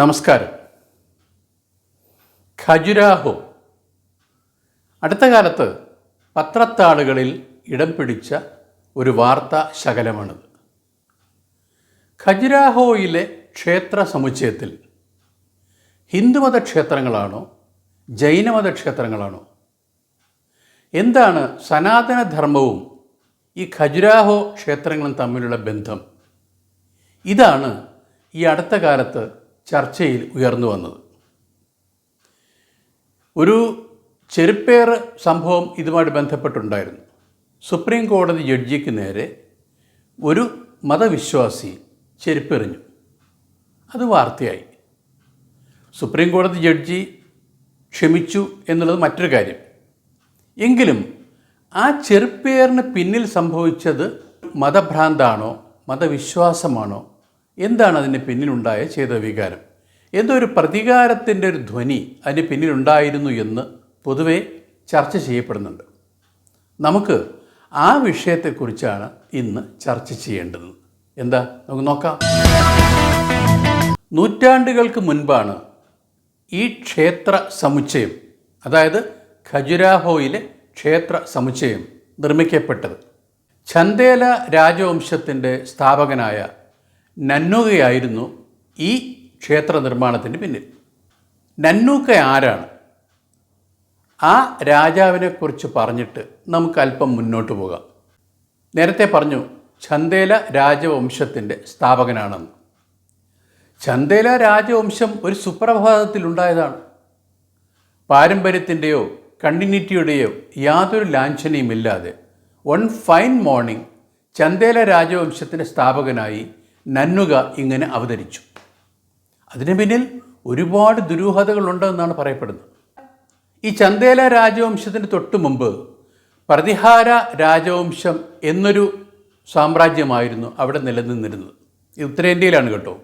നമസ്കാരം. ഖജുരാഹോ. അടുത്ത കാലത്ത് പത്രത്താളുകളിൽ ഇടം പിടിച്ച ഒരു വാർത്താ ശകലമാണിത് ഖജുരാഹോയിലെ ക്ഷേത്ര സമുച്ചയത്തിൽ ഹിന്ദുമത ക്ഷേത്രങ്ങളാണോ ജൈനമത ക്ഷേത്രങ്ങളാണോ? എന്താണ് സനാതനധർമ്മവും ഈ ഖജുരാഹോ ക്ഷേത്രങ്ങളും തമ്മിലുള്ള ബന്ധം? ഇതാണ് ഈ അടുത്ത കാലത്ത് ചർച്ചയിൽ ഉയർന്നു വന്നത്. ഒരു ചെരുപ്പേറ് സംഭവം ഇതുമായിട്ട് ബന്ധപ്പെട്ടുണ്ടായിരുന്നു. സുപ്രീം കോടതി ജഡ്ജിക്ക് നേരെ ഒരു മതവിശ്വാസി ചെരുപ്പെറിഞ്ഞു. അത് വാർത്തയായി. സുപ്രീം കോടതി ജഡ്ജി ക്ഷമിച്ചു എന്നുള്ളത് മറ്റൊരു കാര്യം. എങ്കിലും ആ ചെറുപ്പേറിന് പിന്നിൽ സംഭവിച്ചത് മതഭ്രാന്താണോ മതവിശ്വാസമാണോ എന്താണ് അതിന് പിന്നിലുണ്ടായ ചെയ്ത വികാരം എന്തോ ഒരു പ്രതികാരത്തിന്റെ ഒരു ധ്വനി അതിന് പിന്നിലുണ്ടായിരുന്നു എന്ന് പൊതുവെ ചർച്ച ചെയ്യപ്പെടുന്നുണ്ട്. നമുക്ക് ആ വിഷയത്തെക്കുറിച്ചാണ് ഇന്ന് ചർച്ച ചെയ്യേണ്ടത്. എന്താ? നമുക്ക് നോക്കാം. നൂറ്റാണ്ടുകൾക്ക് മുൻപാണ് ഈ ക്ഷേത്ര സമുച്ചയം അതായത് ഖജുരാഹോയിലെ ക്ഷേത്ര സമുച്ചയം നിർമ്മിക്കപ്പെട്ടത്. ചന്ദേല രാജവംശത്തിന്റെ സ്ഥാപകനായ നന്നൂകയായിരുന്നു ഈ ക്ഷേത്ര നിർമ്മാണത്തിന് പിന്നിൽ. നന്നൂക്ക ആരാണ്? ആ രാജാവിനെക്കുറിച്ച് പറഞ്ഞിട്ട് നമുക്ക് അല്പം മുന്നോട്ട് പോകാം. നേരത്തെ പറഞ്ഞു ചന്ദേല രാജവംശത്തിന്റെ സ്ഥാപകനാണെന്ന്. ചന്ദേല രാജവംശം ഒരു സുപ്രഭാതത്തിലുണ്ടായതാണ് പാരമ്പര്യത്തിന്റെയോ കണ്ടിന്യൂറ്റിയുടെയോ യാതൊരു ലാഞ്ചനയുമില്ലാതെ വൺ ഫൈൻ മോർണിംഗ് ചന്ദേല രാജവംശത്തിന്റെ സ്ഥാപകനായി നന്നുക ഇങ്ങനെ അവതരിച്ചു. അതിനു പിന്നിൽ ഒരുപാട് ദുരൂഹതകളുണ്ടെന്നാണ് പറയപ്പെടുന്നത്. ഈ ചന്ദേല രാജവംശത്തിന് തൊട്ടു മുമ്പ് പ്രതിഹാര രാജവംശം എന്നൊരു സാമ്രാജ്യമായിരുന്നു അവിടെ നിലനിന്നിരുന്നത്. ഉത്തരേന്ത്യയിലാണ് കേട്ടോ.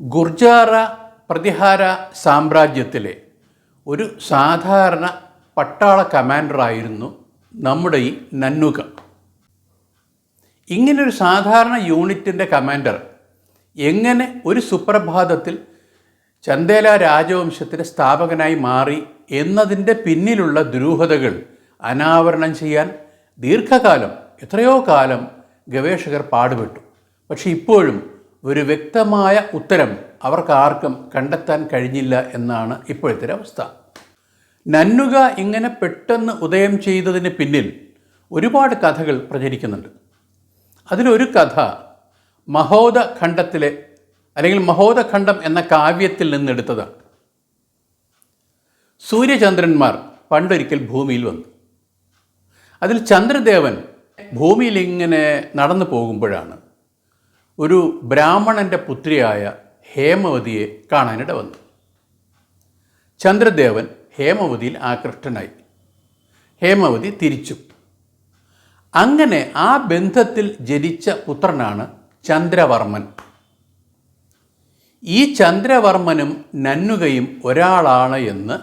ഗുർജാറ പ്രതിഹാര സാമ്രാജ്യത്തിലെ ഒരു സാധാരണ പട്ടാള കമാൻഡറായിരുന്നു നമ്മുടെ ഈ നന്നുക. ഇങ്ങനൊരു സാധാരണ യൂണിറ്റിന്റെ കമാൻഡർ എങ്ങനെ ഒരു സുപ്രഭാതത്തിൽ ചന്ദേല രാജവംശത്തിന്റെ സ്ഥാപകനായി മാറി എന്നതിന്റെ പിന്നിലുള്ള ദുരൂഹതകൾ അനാവരണം ചെയ്യാൻ ദീർഘകാലം എത്രയോ കാലം ഗവേഷകർ പാടുപെട്ടു. പക്ഷേ ഇപ്പോഴും ഒരു വ്യക്തമായ ഉത്തരം അവർക്ക് ആർക്കും കണ്ടെത്താൻ കഴിഞ്ഞില്ല എന്നാണ് ഇപ്പോഴത്തെ അവസ്ഥ നന്നുക ഇങ്ങനെ പെട്ടെന്ന് ഉദയം ചെയ്തതിന് പിന്നിൽ ഒരുപാട് കഥകൾ പ്രചരിക്കുന്നുണ്ട്. അതിലൊരു കഥ മഹോദ ഖണ്ഡത്തിലെ അല്ലെങ്കിൽ മഹോദഖണ്ഡം എന്ന കാവ്യത്തിൽ നിന്നെടുത്തതാണ്. സൂര്യചന്ദ്രന്മാർ പണ്ടൊരിക്കൽ ഭൂമിയിൽ വന്നു. അതിൽ ചന്ദ്രദേവൻ ഭൂമിയിൽ ഇങ്ങനെ നടന്നു പോകുമ്പോഴാണ് ഒരു ബ്രാഹ്മണന്റെ പുത്രിയായ ഹേമവതിയെ കാണാനിട വന്നു ചന്ദ്രദേവൻ ഹേമവതിയിൽ ആകൃഷ്ടനായി. ഹേമവതി തിരിച്ചു. അങ്ങനെ ആ ബന്ധത്തിൽ ജനിച്ച പുത്രനാണ് ചന്ദ്രവർമ്മൻ. ഈ ചന്ദ്രവർമ്മനും നന്നുകയും ഒരാളാണ് എന്ന്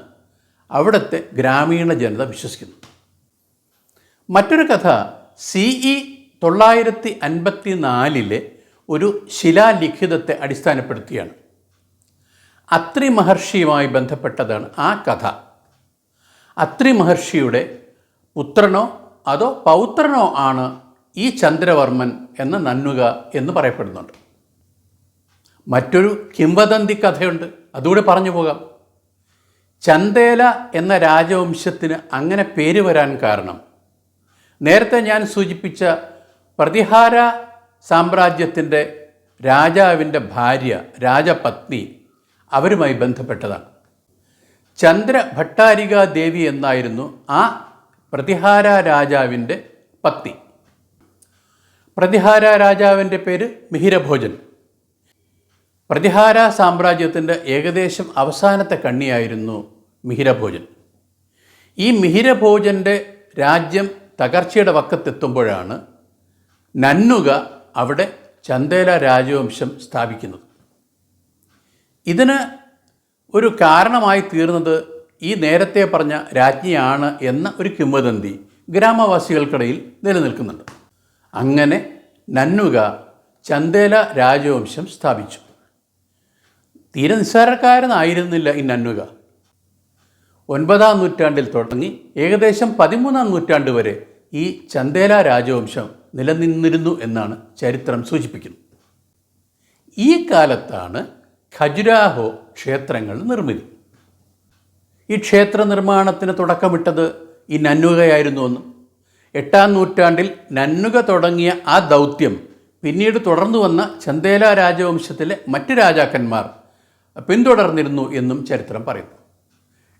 അവിടുത്തെ ഗ്രാമീണ ജനത വിശ്വസിക്കുന്നു. മറ്റൊരു കഥ സി ഇ തൊള്ളായിരത്തി അൻപത്തി നാലിലെ ഒരു ശിലാലിഖിതത്തെ അടിസ്ഥാനപ്പെടുത്തിയാണ്. അത്രി മഹർഷിയുമായി ബന്ധപ്പെട്ടതാണ് ആ കഥ. അത്രി മഹർഷിയുടെ പുത്രനോ അതോ പൗത്രനോ ആണ് ഈ ചന്ദ്രവർമ്മൻ എന്ന നന്നുക എന്ന് പറയപ്പെടുന്നുണ്ട്. മറ്റൊരു കിംവദന്തി കഥയുണ്ട്. അതുകൂടെ പറഞ്ഞു പോകാം. ചന്ദേല എന്ന രാജവംശത്തിന് അങ്ങനെ പേര് വരാൻ കാരണം. നേരത്തെ ഞാൻ സൂചിപ്പിച്ച പ്രതിഹാര സാമ്രാജ്യത്തിന്റെ രാജാവിന്റെ ഭാര്യ രാജപത്നി അവരുമായി ബന്ധപ്പെട്ടതാണ്. ചന്ദ്ര ഭട്ടാരിക ദേവി എന്നായിരുന്നു ആ പ്രതിഹാര രാജാവിന്റെ പത്തി പ്രതിഹാര രാജാവിന്റെ പേര് മിഹിരഭോജൻ. പ്രതിഹാര സാമ്രാജ്യത്തിന്റെ ഏകദേശം അവസാനത്തെ കണ്ണിയായിരുന്നു മിഹിരഭോജൻ. ഈ മിഹിരഭോജന്റെ രാജ്യം തകർച്ചയുടെ വക്കത്തെത്തുമ്പോഴാണ് നന്നുക അവിടെ ചന്ദേല രാജവംശം സ്ഥാപിക്കുന്നത്. ഇതിന് ഒരു കാരണമായി തീർന്നത് ഈ നേരത്തെ പറഞ്ഞ രാജ്ഞിയാണ് എന്ന ഒരു കിംവദന്തി ഗ്രാമവാസികൾക്കിടയിൽ നിലനിൽക്കുന്നുണ്ട്. അങ്ങനെ നന്നുക ചന്ദേല രാജവംശം സ്ഥാപിച്ചു. തീരെ നിസ്സാരക്കാരനായിരുന്നില്ല ഈ നന്നുക. ഒൻപതാം നൂറ്റാണ്ടിൽ തുടങ്ങി ഏകദേശം പതിമൂന്നാം നൂറ്റാണ്ട് വരെ ഈ ചന്ദേല രാജവംശം നിലനിന്നിരുന്നു എന്നാണ് ചരിത്രം സൂചിപ്പിക്കുന്നത് ഈ കാലത്താണ് ഖജുരാഹോ ക്ഷേത്രങ്ങൾ നിർമ്മിതി. ഈ ക്ഷേത്ര നിർമ്മാണത്തിന് തുടക്കമിട്ടത് ഈ നന്നുകയായിരുന്നുവെന്നും. എട്ടാം നൂറ്റാണ്ടിൽ നന്നുക തുടങ്ങിയ ആ ദൗത്യം പിന്നീട് തുടർന്നു വന്ന ചന്ദേല രാജവംശത്തിലെ മറ്റ് രാജാക്കന്മാർ പിന്തുടർന്നിരുന്നു എന്നും ചരിത്രം പറയുന്നു.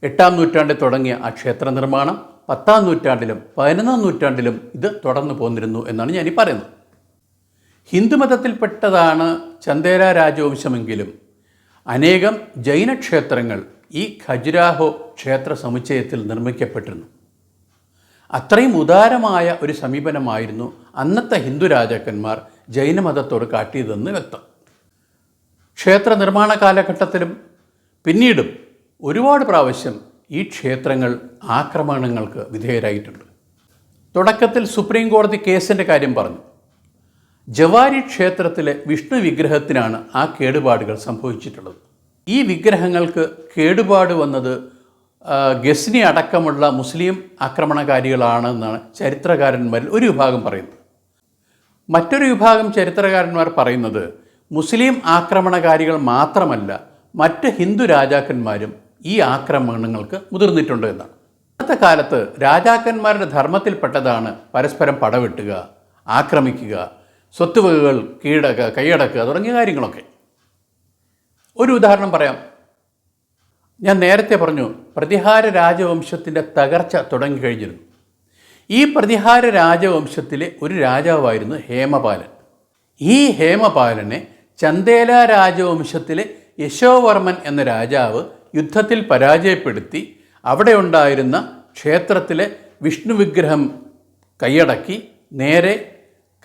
എട്ടാം നൂറ്റാണ്ടിൽ തുടങ്ങിയ ആ ക്ഷേത്ര നിർമ്മാണം പത്താം നൂറ്റാണ്ടിലും പതിനൊന്നാം നൂറ്റാണ്ടിലും ഇത് തുടർന്നു പോന്നിരുന്നു എന്നാണ് ഞാനീ പറയുന്നത്. ഹിന്ദുമതത്തിൽപ്പെട്ടതാണ് ചന്ദേര രാജവംശമെങ്കിലും അനേകം ജൈനക്ഷേത്രങ്ങൾ ഈ ഖജുരാഹോ ക്ഷേത്ര സമുച്ചയത്തിൽ നിർമ്മിക്കപ്പെട്ടിരുന്നു. അത്രയും ഉദാരമായ ഒരു സമീപനമായിരുന്നു അന്നത്തെ ഹിന്ദു രാജാക്കന്മാർ ജൈനമതത്തോട് കാട്ടിയതെന്ന് വ്യക്തം. ക്ഷേത്ര നിർമ്മാണ കാലഘട്ടത്തിലും പിന്നീടും ഒരുപാട് പ്രാവശ്യം ഈ ക്ഷേത്രങ്ങൾ ആക്രമണങ്ങൾക്ക് വിധേയരായിട്ടുണ്ട്. തുടക്കത്തിൽ സുപ്രീം കോടതി കേസിന്റെ കാര്യം പറഞ്ഞു. ജവാരി ക്ഷേത്രത്തിലെ വിഷ്ണു വിഗ്രഹത്തിനാണ് ആ കേടുപാടുകൾ സംഭവിച്ചിട്ടുള്ളത്. ഈ വിഗ്രഹങ്ങൾക്ക് കേടുപാട് വന്നത് ഗസ്നി അടക്കമുള്ള മുസ്ലിം ആക്രമണകാരികളാണെന്നാണ് ചരിത്രകാരന്മാരിൽ ഒരു വിഭാഗം പറയുന്നത്. മറ്റൊരു വിഭാഗം ചരിത്രകാരന്മാർ പറയുന്നത് മുസ്ലിം ആക്രമണകാരികൾ മാത്രമല്ല മറ്റ് ഹിന്ദു രാജാക്കന്മാരും ഈ ആക്രമണങ്ങൾക്ക് മുതിർന്നിട്ടുണ്ട് എന്നാണ്. ഇന്നത്തെ കാലത്ത് രാജാക്കന്മാരുടെ ധർമ്മത്തിൽപ്പെട്ടതാണ് പരസ്പരം പടവെട്ടുക ആക്രമിക്കുക സ്വത്തുവകകൾ കീഴടക്കുക കൈയടക്കുക തുടങ്ങിയ കാര്യങ്ങളൊക്കെ. ഒരു ഉദാഹരണം പറയാം. ഞാൻ നേരത്തെ പറഞ്ഞു പ്രതിഹാര രാജവംശത്തിന്റെ തകർച്ച തുടങ്ങിക്കഴിഞ്ഞിരുന്നു ഈ പ്രതിഹാര രാജവംശത്തിലെ ഒരു രാജാവായിരുന്നു ഹേമപാലൻ. ഈ ഹേമപാലനെ ചന്ദേല രാജവംശത്തിലെ യശോവർമ്മൻ എന്ന രാജാവ് യുദ്ധത്തിൽ പരാജയപ്പെടുത്തി അവിടെ ഉണ്ടായിരുന്ന ക്ഷേത്രത്തിലെ വിഷ്ണു വിഗ്രഹം കൈയടക്കി നേരെ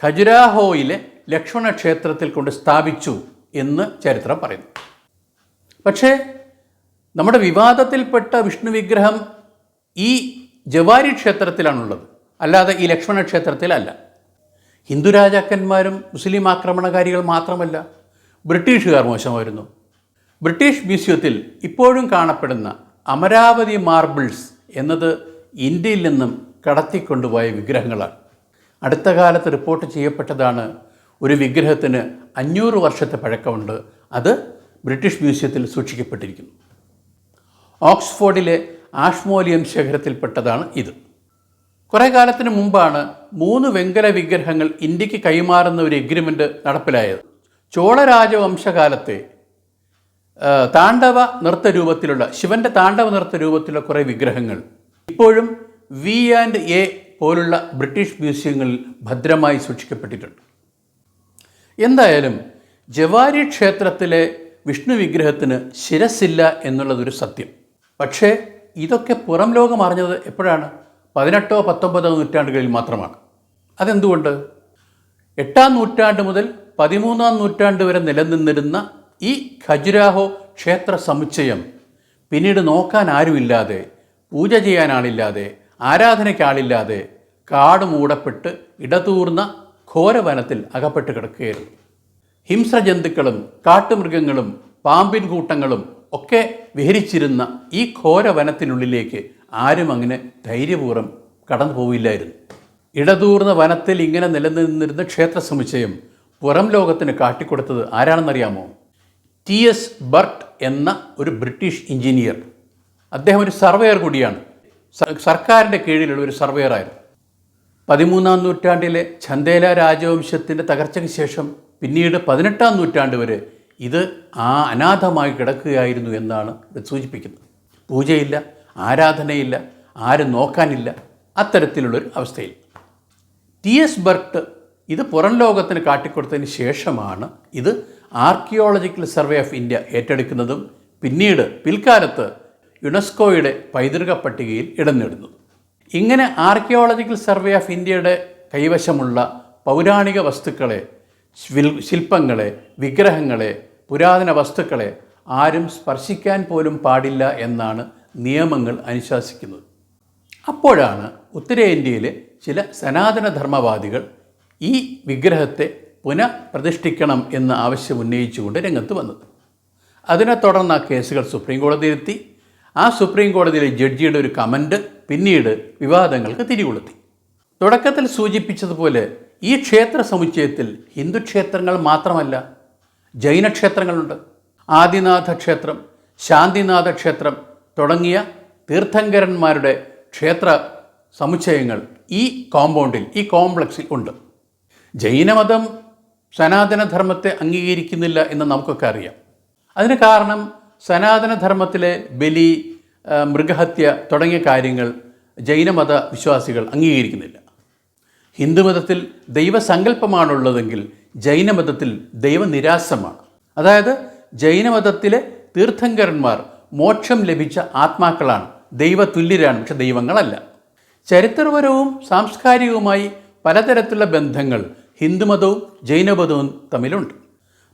ഖജുരാഹോയിലെ ലക്ഷ്മണ ക്ഷേത്രത്തിൽ കൊണ്ട് സ്ഥാപിച്ചു എന്ന് ചരിത്രം പറയുന്നു. പക്ഷേ നമ്മുടെ വിവാദത്തിൽപ്പെട്ട വിഷ്ണു വിഗ്രഹം ഈ ജവാരി ക്ഷേത്രത്തിലാണുള്ളത്. അല്ലാതെ ഈ ലക്ഷ്മണ ക്ഷേത്രത്തിലല്ല. ഹിന്ദു രാജാക്കന്മാരും മുസ്ലിം ആക്രമണകാരികൾ മാത്രമല്ല ബ്രിട്ടീഷുകാർ മോശമായിരുന്നു. ബ്രിട്ടീഷ് മ്യൂസിയത്തിൽ ഇപ്പോഴും കാണപ്പെടുന്ന അമരാവതി മാർബിൾസ് എന്നത് ഇന്ത്യയിൽ നിന്നും കടത്തിക്കൊണ്ടുപോയ വിഗ്രഹങ്ങളാണ്. അടുത്ത കാലത്ത് റിപ്പോർട്ട് ചെയ്യപ്പെട്ടതാണ് ഒരു വിഗ്രഹത്തിന് അഞ്ഞൂറ് വർഷത്തെ പഴക്കമുണ്ട്. അത് ബ്രിട്ടീഷ് മ്യൂസിയത്തിൽ സൂക്ഷിക്കപ്പെട്ടിരിക്കുന്നു. ഓക്സ്ഫോർഡിലെ ആഷ്മോലിയം ശേഖരത്തിൽപ്പെട്ടതാണ് ഇത്. കുറേ കാലത്തിന് മുമ്പാണ് മൂന്ന് വെങ്കല വിഗ്രഹങ്ങൾ ഇന്ത്യയ്ക്ക് കൈമാറുന്ന ഒരു എഗ്രിമെന്റ് നടപ്പിലായത്. ചോള രാജവംശകാലത്തെ നൃത്ത രൂപത്തിലുള്ള ശിവന്റെ താണ്ഡവ നൃത്ത രൂപത്തിലുള്ള കുറേ വിഗ്രഹങ്ങൾ ഇപ്പോഴും വി ആൻഡ് എ പോലുള്ള ബ്രിട്ടീഷ് മ്യൂസിയങ്ങളിൽ ഭദ്രമായി സൂക്ഷിക്കപ്പെട്ടിട്ടുണ്ട്. എന്തായാലും ജവാരി ക്ഷേത്രത്തിലെ വിഷ്ണു വിഗ്രഹത്തിന് ശിരസില്ല എന്നുള്ളതൊരു സത്യം. പക്ഷേ ഇതൊക്കെ പുറം ലോകം അറിഞ്ഞത് എപ്പോഴാണ്? പതിനെട്ടോ പത്തൊമ്പതോ നൂറ്റാണ്ടുകളിൽ മാത്രമാണ്. അതെന്തുകൊണ്ട്? എട്ടാം നൂറ്റാണ്ട് മുതൽ പതിമൂന്നാം നൂറ്റാണ്ട് വരെ നിലനിന്നിരുന്ന ഈ ഖജുരാഹോ ക്ഷേത്ര സമുച്ചയം പിന്നീട് നോക്കാൻ ആരുമില്ലാതെ പൂജ ചെയ്യാൻ ആളില്ലാതെ ആരാധനയ്ക്കാളില്ലാതെ കാട് മൂടപ്പെട്ട് ഇടതൂർന്ന ഘോരവനത്തിൽ അകപ്പെട്ട് കിടക്കുകയായിരുന്നു. ഹിംസ്രജന്തുക്കളും കാട്ടുമൃഗങ്ങളും പാമ്പിൻ കൂട്ടങ്ങളും ഒക്കെ വിഹരിച്ചിരുന്ന ഈ ഘോരവനത്തിനുള്ളിലേക്ക് ആരും അങ്ങനെ ധൈര്യപൂർവം കടന്നു പോവില്ലായിരുന്നു. ഇടതൂർന്ന വനത്തിൽ ഇങ്ങനെ നിലനിന്നിരുന്ന ക്ഷേത്ര സമുച്ചയം പുറം ലോകത്തിന് കാട്ടിക്കൊടുത്തത് ആരാണെന്നറിയാമോ? ടി എസ് ബർട്ട് എന്ന ഒരു ബ്രിട്ടീഷ് എഞ്ചിനീയർ. അദ്ദേഹം ഒരു സർവേയർ കൂടിയാണ്. സർക്കാരിന്റെ കീഴിലുള്ള ഒരു സർവേയറായിരുന്നു. പതിമൂന്നാം നൂറ്റാണ്ടിലെ ചന്ദേല രാജവംശത്തിന്റെ തകർച്ചയ്ക്ക് ശേഷം പിന്നീട് പതിനെട്ടാം നൂറ്റാണ്ട് വരെ ഇത് ആ അനാഥമായി കിടക്കുകയായിരുന്നു എന്നാണ് ഇത് സൂചിപ്പിക്കുന്നത്. പൂജയില്ല ആരാധനയില്ല ആരും നോക്കാനില്ല അത്തരത്തിലുള്ളൊരു അവസ്ഥയിൽ. ടി എസ് ബർട്ട് ഇത് പുറം ലോകത്തിന് കാട്ടിക്കൊടുത്തതിന് ശേഷമാണ് ഇത് ആർക്കിയോളജിക്കൽ സർവേ ഓഫ് ഇന്ത്യ ഏറ്റെടുക്കുന്നതും പിന്നീട് പിൽക്കാലത്ത് യുനെസ്കോയുടെ പൈതൃക പട്ടികയിൽ ഇടം നേടുന്നത് ഇങ്ങനെ ആർക്കിയോളജിക്കൽ സർവേ ഓഫ് ഇന്ത്യയുടെ കൈവശമുള്ള പൗരാണിക വസ്തുക്കളെ ശില്പങ്ങളെ വിഗ്രഹങ്ങളെ പുരാതന വസ്തുക്കളെ ആരും സ്പർശിക്കാൻ പോലും പാടില്ല എന്നാണ് നിയമങ്ങൾ അനുശാസിക്കുന്നത്. അപ്പോഴാണ് ഉത്തരേന്ത്യയിലെ ചില സനാതനധർമ്മവാദികൾ ഈ വിഗ്രഹത്തെ പുനഃപ്രതിഷ്ഠിക്കണം എന്ന ആവശ്യം ഉന്നയിച്ചുകൊണ്ട് രംഗത്ത് വന്നത്. അതിനെ തുടർന്ന് ആ കേസുകൾ സുപ്രീം കോടതിയിലെത്തി ആ സുപ്രീം കോടതിയിലെ ജഡ്ജിയുടെ ഒരു കമന്റ് പിന്നീട് വിവാദങ്ങൾക്ക് തിരികൊളുത്തി. തുടക്കത്തിൽ സൂചിപ്പിച്ചതുപോലെ ഈ ക്ഷേത്ര സമുച്ചയത്തിൽ ഹിന്ദു ക്ഷേത്രങ്ങൾ മാത്രമല്ല ജൈനക്ഷേത്രങ്ങളുണ്ട് ആദിനാഥ ക്ഷേത്രം ശാന്തിനാഥ ക്ഷേത്രം തുടങ്ങിയ തീർത്ഥങ്കരന്മാരുടെ ക്ഷേത്ര സമുച്ചയങ്ങൾ ഈ കോമ്പൗണ്ടിൽ ഈ കോംപ്ലക്സിൽ ഉണ്ട്. ജൈനമതം സനാതനധർമ്മത്തെ അംഗീകരിക്കുന്നില്ല എന്ന് നമുക്കൊക്കെ അറിയാം. അതിന് കാരണം സനാതനധർമ്മത്തിലെ ബലി മൃഗഹത്യ തുടങ്ങിയ കാര്യങ്ങൾ ജൈനമത വിശ്വാസികൾ അംഗീകരിക്കുന്നില്ല. ഹിന്ദുമതത്തിൽ ദൈവസങ്കല്പമാണുള്ളതെങ്കിൽ ജൈനമതത്തിൽ ദൈവനിരാസമാണ് അതായത് ജൈനമതത്തിലെ തീർത്ഥങ്കരന്മാർ മോക്ഷം ലഭിച്ച ആത്മാക്കളാണ്. ദൈവതുല്യരാണ് പക്ഷെ ദൈവങ്ങളല്ല. ചരിത്രപരവും സാംസ്കാരികവുമായി പലതരത്തിലുള്ള ബന്ധങ്ങൾ ഹിന്ദുമതവും ജൈനമതവും തമ്മിലുണ്ട്.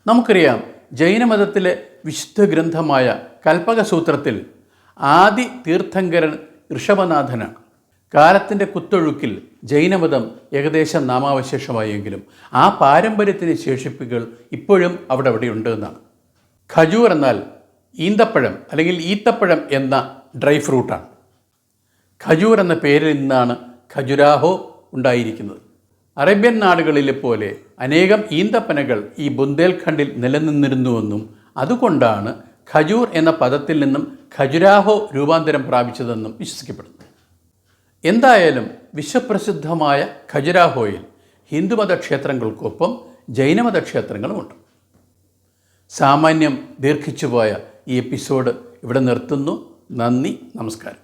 നമുക്കറിയാം ജൈനമതത്തിലെ വിശുദ്ധ ഗ്രന്ഥമായ കൽപ്പകസൂത്രത്തിൽ ആദി തീർത്ഥങ്കരൻ ഋഷഭനാഥനാണ്. കാലത്തിന്റെ കുത്തൊഴുക്കിൽ ജൈനമതം ഏകദേശം നാമാവശേഷമായെങ്കിലും ആ പാരമ്പര്യത്തിന്റെ ശേഷിപ്പുകൾ ഇപ്പോഴും അവിടെ അവിടെ ഉണ്ട് എന്നാണ്. ഖജൂർ എന്നാൽ ഈന്തപ്പഴം അല്ലെങ്കിൽ ഈത്തപ്പഴം എന്ന ഡ്രൈ ഫ്രൂട്ടാണ്. ഖജൂർ എന്ന പേരിൽ നിന്നാണ് ഖജുരാഹോ ഉണ്ടായിരിക്കുന്നത്. അറേബ്യൻ നാടുകളിലെ പോലെ അനേകം ഈന്തപ്പനകൾ ഈ ബുന്ദേൽഖണ്ഡിൽ നിലനിന്നിരുന്നുവെന്നും അതുകൊണ്ടാണ് ഖജൂർ എന്ന പദത്തിൽ നിന്നും ഖജുരാഹോ രൂപാന്തരം പ്രാപിച്ചതെന്നും വിശ്വസിക്കപ്പെടുന്നു. എന്തായാലും വിശ്വപ്രസിദ്ധമായ ഖജുരാഹോയിൽ ഹിന്ദുമത ക്ഷേത്രങ്ങൾക്കൊപ്പം ജൈനമത ക്ഷേത്രങ്ങളുമുണ്ട് സാമാന്യം ദീർഘിച്ചുപോയ ഈ എപ്പിസോഡ് ഇവിടെ നിർത്തുന്നു. നന്ദി നമസ്കാരം.